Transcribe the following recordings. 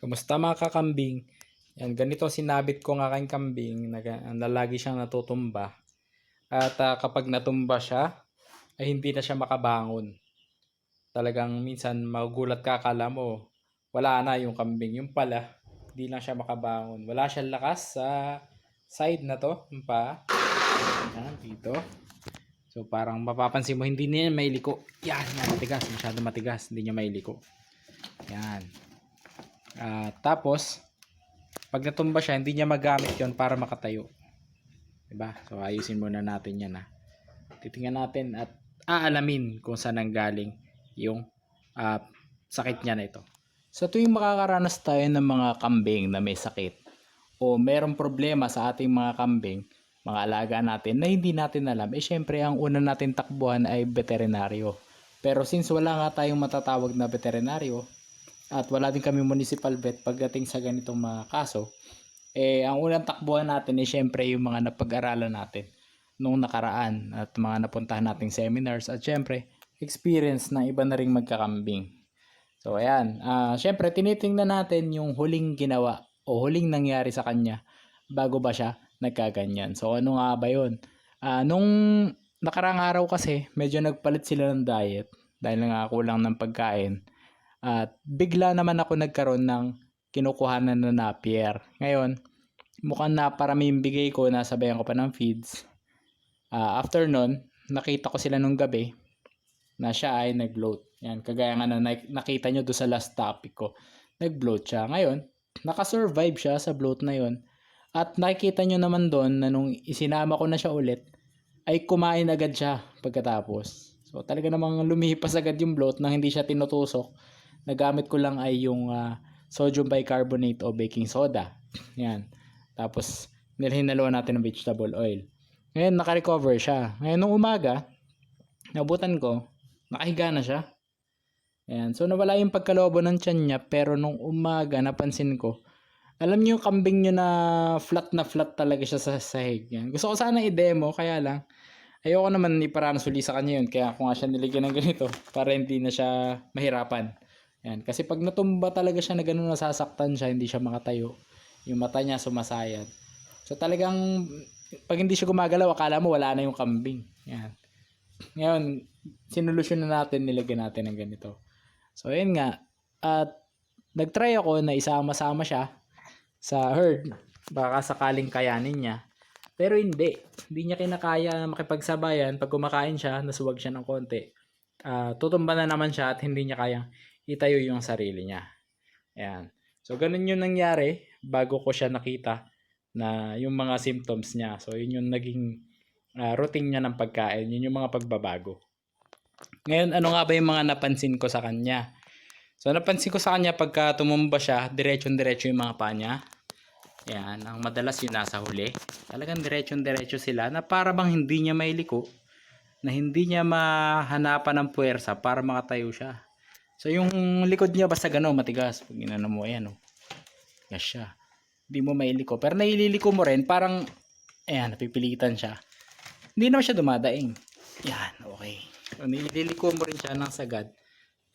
Kamusta mga kakambing? Yan, ganito sinabit ko nga aking kambing na, na lagi siyang natutumba. At ah, kapag natumba siya, ay hindi na siya makabangon. Talagang minsan magugulat ka, akala mo wala na yung kambing. Yung pala, hindi lang siya makabangon. Wala siyang lakas sa side na to, yung paa. Yan, dito. So parang mapapansin mo, hindi niya mailiko. Yan, yan, matigas. Masyado matigas. Hindi niya mailiko. Yan. Ah, tapos, pag natumba siya, hindi niya magamit yon para makatayo. Diba? So, ayusin muna natin yan ha. Titingnan natin at aalamin kung saan nanggaling yung ah, sakit niya na ito. Sa tuwing makakaranas tayo ng mga kambing na may sakit o merong problema sa ating mga kambing, mga alaga natin na hindi natin alam, eh syempre ang una natin takbuhan ay veterinaryo. Pero since wala nga tayong matatawag na veterinaryo, at wala din kami municipal vet pagdating sa ganitong mga kaso, eh ang unang takbuhan natin ay syempre yung mga napag-aralan natin nung nakaraan at mga napuntahan nating seminars at syempre experience ng iba na ring magkakambing. So ayan, ah syempre tinitingnan natin yung huling ginawa o huling nangyari sa kanya bago ba siya nagkaganyan. So ano nga ba yun? Ah, nung nakarang araw kasi medyo nagpalit sila ng diet dahil nga kulang ng pagkain. At bigla naman ako nagkaroon ng kinukuhanan na napier. Ngayon, mukhang na parami yung bigay ko, nasabayan ko pa ng feeds. Ah, after nun, nakita ko sila nung gabi na siya ay nag-bloat. Yan, kagaya nga na nak- nakita nyo doon sa last topic ko. Nag-bloat siya. Ngayon, nakasurvive siya sa bloat na yon. At nakikita nyo naman doon na nung isinama ko na siya ulit, ay kumain agad siya pagkatapos. So talaga namang lumipas agad yung bloat nang hindi siya tinutusok. Nagamit ko lang ay yung ah, sodium bicarbonate o baking soda. Yan. Tapos nilhinaluan natin ng vegetable oil. Ngayon naka-recover siya. Ngayon nung umaga, nabutan ko, nakahiga na siya. Ayan. So nawala yung pagkalobo ng tiyan niya pero nung umaga napansin ko, alam niyo yung kambing niyo na flat na flat talaga siya sa sahig. Yan. Gusto ko sana i-demo kaya lang ayoko naman iparanas uli sa kanya yun kaya ako nga siya niligyan ng ganito para hindi na siya mahirapan. Yan. Kasi pag natumba talaga siya na gano'n nasasaktan siya, hindi siya makatayo. Yung mata niya sumasayad. So talagang pag hindi siya gumagalaw, akala mo wala na yung kambing. Yan. Ngayon, sinolusyon na natin, nilagyan natin ng ganito. So, ayun nga. At nagtry ako na isama-sama siya sa herd. Baka sakaling kayanin niya. Pero hindi. Hindi niya kinakaya makipagsabayan. Pag kumakain siya, nasuwag siya ng konti. Ah, tutumba na naman siya at hindi niya kayang itayo yung sarili niya. Ayan. So, ganun yung nangyari bago ko siya nakita na yung mga symptoms niya. So, yun yung naging ah, routine niya ng pagkain. Yun yung mga pagbabago. Ngayon, ano nga ba yung mga napansin ko sa kanya? So, napansin ko sa kanya pagka tumumba siya, diretsyon-diretso yung mga paa niya. Yan, ang madalas yung nasa huli. Talagang diretsyon-diretso sila na para bang hindi niya mailiko, na hindi niya mahanapan ng puwersa para makatayo siya. So, yung likod niya basta gano'n, matigas. Pag ginano mo, ayan o. Gas siya. Hindi mo mailiko. Pero naililiko mo rin, parang, ayan, napipilitan siya. Hindi naman siya dumadaing. Yan, okay. So, nililiko mo rin siya ng sagad.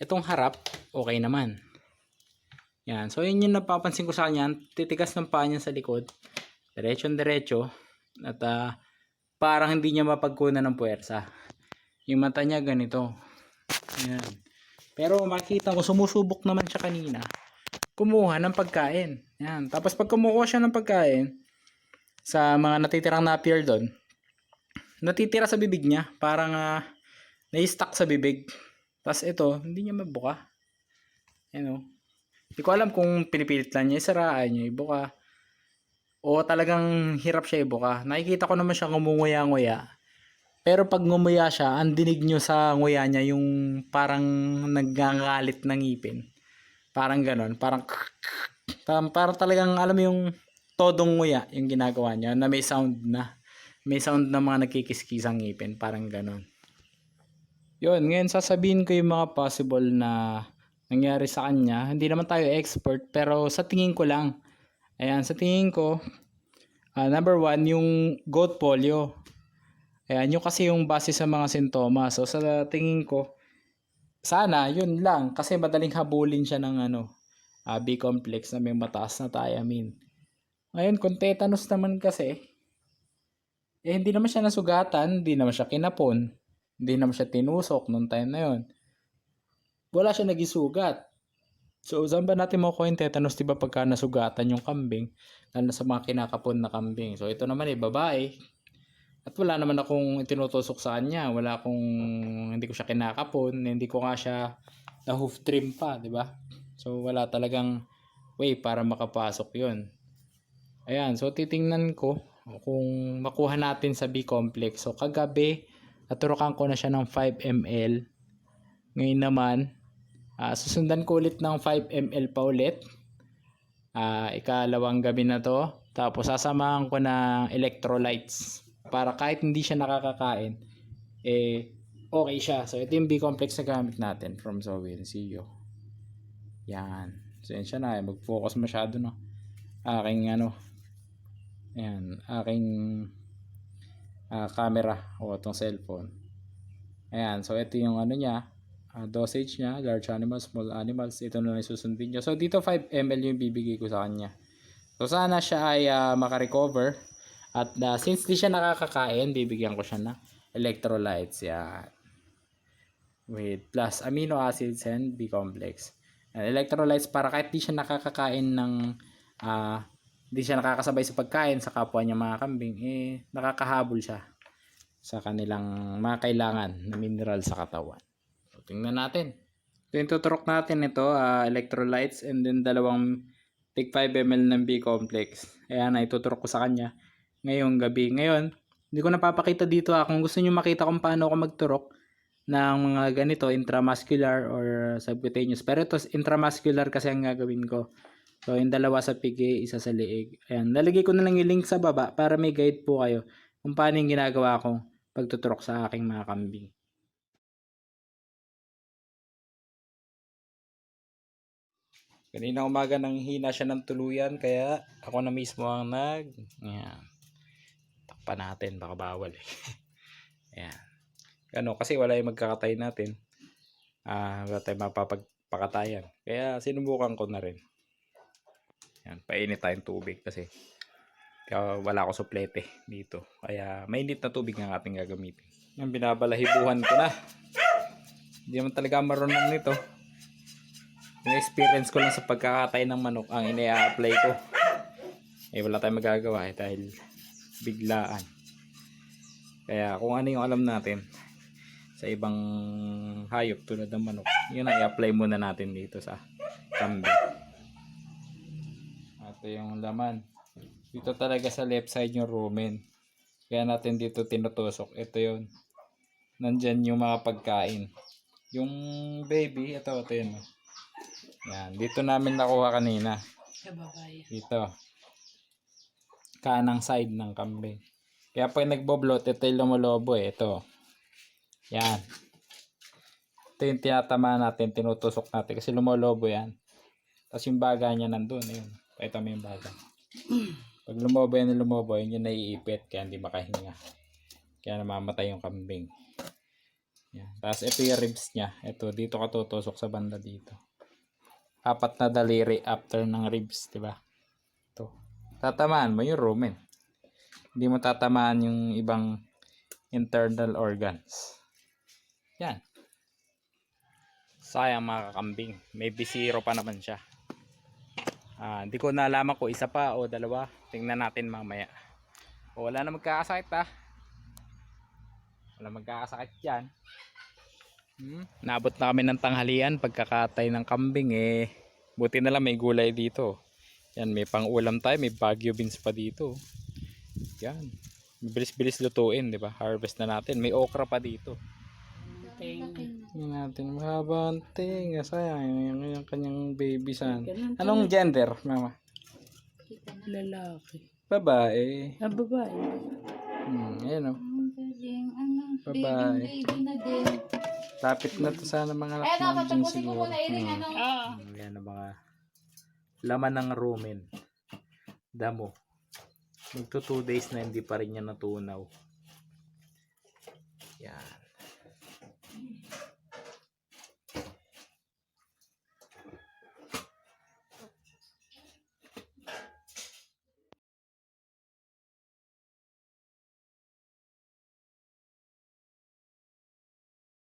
Itong harap, okay naman. Yan. So, yun yung napapansin ko sa kanya. Titigas ng paa niya sa likod. Diretsyon-diretso. At ah, parang hindi niya mapagkunan ng puwersa. Yung mata niya ganito. Yan. Pero makita ko, sumusubok naman siya kanina. Kumuha ng pagkain. Yan. Tapos pag kumukuha siya ng pagkain, sa mga natitirang napier doon, natitira sa bibig niya. Parang ah, nai-stuck sa bibig. Tapos ito, hindi niya mabuka. Ano? Hindi ko alam kung pinipilit lang niya, isaraan niya, ibuka. O talagang hirap siya ibuka. Nakikita ko naman siya ngumunguya-nguya. Pero pag ngumuya siya, ang dinig nyo sa nguya niya yung parang nagngangalit ng ngipin. Parang ganon. Parang parang, parang talagang alam yung todong nguya yung ginagawa niya na may sound na. May sound na mga nagkikiskisang ngipin. Parang ganon. Yun, ngayon sasabihin ko yung mga possible na nangyari sa kanya. Hindi naman tayo expert, pero sa tingin ko lang. Ayan, sa tingin ko, ah, number one, yung goat polio. Ayan, yung kasi yung base sa mga sintomas. So, sa tingin ko, sana, yun lang. Kasi madaling habulin siya ng ano, ah, B-complex na may mataas na thiamine. Ngayon, kung tetanus naman kasi, eh hindi naman siya nasugatan, hindi naman siya kinapon, hindi naman siya tinusok nung time na yon. Wala siya nagisugat. So, saan ba natin makukuha yung tetanus, di ba, pagka nasugatan yung kambing, lalo sa mga kinakapon na kambing. So, ito naman eh, babae. At wala naman akong tinutusok sa kanya. Wala akong, hindi ko siya kinakapon, hindi ko nga siya na hoof trim pa, di ba? So, wala talagang way para makapasok yon Ayan, so titingnan ko kung makuha natin sa B-complex. So, kagabi, naturukan ko na siya ng 5 ml. Ngayon naman, Ah, susundan ko ulit ng 5 ml pa ulit. Ah, ikalawang gabi na to. Tapos sasamahan ko ng electrolytes para kahit hindi siya nakakakain, eh okay siya. So ito yung B-complex na gamit natin from you. Yan. So yan siya na. Mag-focus masyado no. Aking ano. Ayan. Aking ah, camera o itong cellphone. Ayan. So ito yung ano niya uh, dosage niya, large animals, small animals, ito na lang susundin niya. So, dito 5 ml yung bibigay ko sa kanya. So, sana siya ay uh, makarecover. At uh, since di siya nakakakain, bibigyan ko siya ng electrolytes. Yan. With plus amino acids and B-complex. And electrolytes para kahit di siya nakakakain ng uh, di siya nakakasabay sa pagkain sa kapwa niya mga kambing, eh, nakakahabol siya sa kanilang mga kailangan na mineral sa katawan. So, tingnan natin. Ito yung tuturok natin ito, ah, electrolytes and then dalawang tig 5 ml ng B-complex. Ayan, ay tuturok ko sa kanya ngayong gabi. Ngayon, hindi ko napapakita dito ah. Kung gusto niyo makita kung paano ako magturok ng mga ganito, intramuscular or subcutaneous. Pero ito, intramuscular kasi ang gagawin ko. So, yung dalawa sa pigi, isa sa liig. Ayan, lalagay ko na lang yung link sa baba para may guide po kayo kung paano yung ginagawa kong pagtuturok sa aking mga kambing. Kanina umaga nang hina siya ng tuluyan kaya ako na mismo ang nag Ayan. Takpan natin baka bawal eh. Ano kasi wala yung magkakatay natin. Ah, wala tayong mapapagpakatayan. Kaya sinubukan ko na rin. Ayan, painit tayong tubig kasi kaya wala ako suplete dito. Kaya mainit na tubig ang ating gagamitin. Yan, binabalahibuhan ko na. Hindi naman talaga marunong nito. Yung experience ko lang sa pagkakatay ng manok ang ina-apply ko. Eh wala tayong magagawa eh dahil biglaan. Kaya kung ano yung alam natin sa ibang hayop tulad ng manok, yun ang i-apply muna natin dito sa kambing. Ito yung laman. Dito talaga sa left side yung rumen. Kaya natin dito tinutusok. Ito yun. Nandyan yung mga pagkain. Yung baby, ito, ito yun. Yan, dito namin nakuha kanina. Sa babae. Dito. Kanang side ng kambing. Kaya pag nagboblot, ito yung lumolobo eh. Ito. Yan. Ito yung tinatama natin, tinutusok natin. Kasi lumolobo yan. Tapos yung baga niya nandun. Ayun. Pakita mo yung baga. Pag lumobo yan lumobo, yun yung naiipit. Kaya hindi makahinga. Kaya namamatay yung kambing. Yan. Tapos ito yung ribs niya. Ito, dito ka tutusok sa banda dito apat na daliri after ng ribs, di ba? Tatamaan mo yung rumen. Hindi mo tatamaan yung ibang internal organs. Yan. Sayang mga kakambing. May B0 pa naman siya. Ah, hindi ko nalaman ko isa pa o dalawa. Tingnan natin mamaya. O, wala na magkakasakit ha. Wala magkakasakit yan. Hmm, naabot na kami ng tanghalian pagkakatay ng kambing eh. Buti na lang may gulay dito. Yan, may pang-ulam tayo, may bagyo beans pa dito. Yan. Bilis-bilis lutuin, di ba? Harvest na natin. May okra pa dito. Ting. Yan natin. Mahabang ting. Sayang, yung, yung kanyang baby san. Ganun Anong gender, mama? Lalaki. Babae. Ah, babae. Hmm, ayan o. Ano, Babae. baby, baby na din. Lapit na to sana mga anak Eh, no, namin dyan tatapusin ko siguro. muna iring, Hmm laman ng rumen. Damo. Magto 2 days na hindi pa rin niya natunaw. Yan.